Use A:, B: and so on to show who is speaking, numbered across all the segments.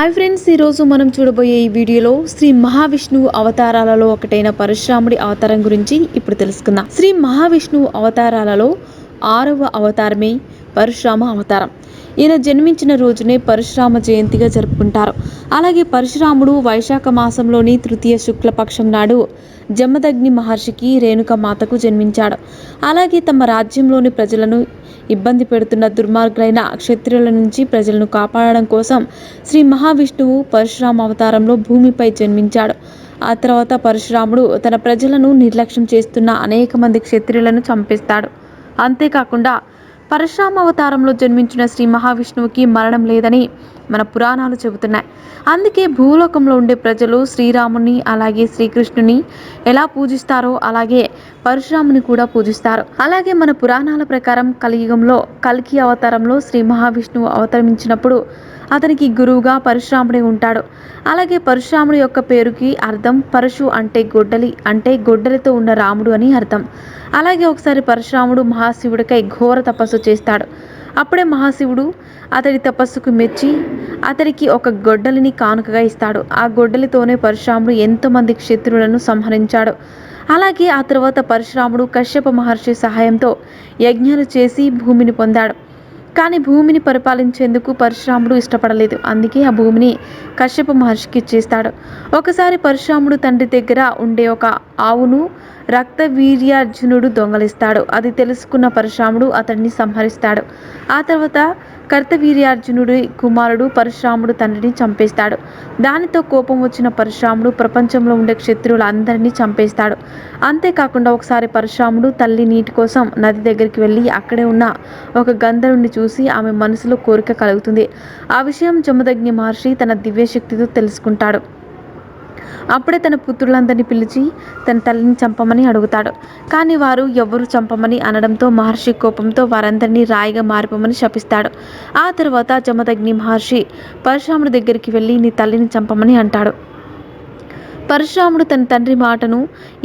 A: Hi friends ఈరోజు మనం చూడబోయే ఈ వీడియోలో శ్రీ మహావిష్ణువు అవతారాలలో ఒకటైన పరశురాముడి అవతారం గురించి ఇప్పుడు తెలుసుకుందాం. శ్రీ మహావిష్ణువు అవతారాలలో ఆరవ అవతారమే పరశురామ అవతారం. ఈయన జన్మించిన రోజునే పరశురామ జయంతిగా జరుపుకుంటారు. అలాగే పరశురాముడు వైశాఖ మాసంలోని తృతీయ శుక్లపక్షం నాడు జమదగ్ని మహర్షికి రేణుక మాతకు జన్మించాడు. అలాగే తమ రాజ్యంలోని ప్రజలను ఇబ్బంది పెడుతున్న దుర్మార్గులైన క్షత్రియుల నుంచి ప్రజలను కాపాడడం కోసం శ్రీ మహావిష్ణువు పరశురామ అవతారంలో భూమిపై జన్మించాడు. ఆ తర్వాత పరశురాముడు తన ప్రజలను నిర్లక్ష్యం చేస్తున్న అనేక మంది క్షత్రియులను చంపేస్తాడు. అంతేకాకుండా పరశురామ అవతారంలో జన్మించిన శ్రీ మహావిష్ణువుకి మరణం లేదని మన పురాణాలు చెబుతున్నాయి. అందుకే భూలోకంలో ఉండే ప్రజలు శ్రీరాముని అలాగే శ్రీకృష్ణుని ఎలా పూజిస్తారో అలాగే పరశురాముని కూడా పూజిస్తారు. అలాగే మన పురాణాల ప్రకారం కలియుగంలో కల్కి అవతారంలో శ్రీ మహావిష్ణువు అవతరించినప్పుడు అతనికి గురువుగా పరశురాముడే ఉంటాడు. అలాగే పరశురాముడి యొక్క పేరుకి అర్థం పరశు అంటే గొడ్డలి అంటే గొడ్డలితో ఉన్న రాముడు అని అర్థం. అలాగే ఒకసారి పరశురాముడు మహాశివుడికై ఘోర తపస్సు చేస్తాడు. అప్పుడే మహాశివుడు అతడి తపస్సుకు మెచ్చి అతడికి ఒక గొడ్డలిని కానుకగా ఇస్తాడు. ఆ గొడ్డలితోనే పరశురాముడు ఎంతోమంది క్షత్రులను సంహరించాడు. అలాగే ఆ తర్వాత పరశురాముడు కశ్యప మహర్షి సహాయంతో యజ్ఞాలు చేసి భూమిని పొందాడు. కానీ భూమిని పరిపాలించేందుకు పరశురాముడు ఇష్టపడలేదు. అందుకే ఆ భూమిని కశ్యప మహర్షికి ఇచ్చేస్తాడు. ఒకసారి పరశురాముడు తండ్రి దగ్గర ఉండే ఒక ఆవును రక్త వీర్యార్జునుడు దొంగలిస్తాడు. అది తెలుసుకున్న పరశురాముడు అతడిని సంహరిస్తాడు. ఆ తర్వాత కర్తవీర్యార్జునుడి కుమారుడు పరశురాముడు తండ్రిని చంపేస్తాడు. దానితో కోపం వచ్చిన పరశురాముడు ప్రపంచంలో ఉండే క్షత్రువులందరినీ చంపేస్తాడు. అంతేకాకుండా ఒకసారి పరశురాముడు తల్లి నీటి కోసం నది దగ్గరికి వెళ్ళి అక్కడే ఉన్న ఒక గంధర్వుని చూసి ఆమె మనసులో కోరిక కలుగుతుంది. ఆ విషయం జమదగ్ని మహర్షి తన దివ్యశక్తితో తెలుసుకుంటాడు. అప్పుడే తన పుత్రులందరినీ పిలిచి తన తల్లిని చంపమని అడుగుతాడు. కానీ వారు ఎవరు చంపమని అనడంతో మహర్షి కోపంతో వారందరినీ రాయిగా మారిపోమని శపిస్తాడు. ఆ తర్వాత జమదగ్ని మహర్షి పరశురాముడి దగ్గరికి వెళ్ళి నీ తల్లిని చంపమని అంటాడు. పరశురాముడు తన తండ్రి మాటను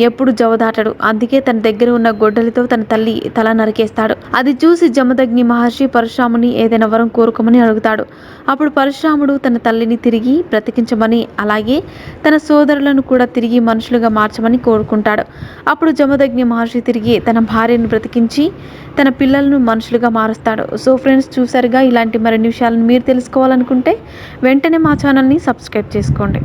A: ఎప్పుడు జవదాటడు. అందుకే తన దగ్గర ఉన్న గొడ్డలితో తన తల్లి తల నరికేస్తాడు. అది చూసి జమదగ్ని మహర్షి పరశురాముని ఏదైనా వరం కోరుకోమని అడుగుతాడు. అప్పుడు పరశురాముడు తన తల్లిని తిరిగి బ్రతికించమని అలాగే తన సోదరులను కూడా తిరిగి మనుషులుగా మార్చమని కోరుకుంటాడు. అప్పుడు జమదగ్ని మహర్షి తిరిగి తన భార్యను బ్రతికించి తన పిల్లలను మనుషులుగా మారుస్తాడు. సో ఫ్రెండ్స్ చూసారుగా ఇలాంటి మరిన్ని విషయాలను మీరు తెలుసుకోవాలనుకుంటే వెంటనే మా ఛానల్ని సబ్స్క్రైబ్ చేసుకోండి.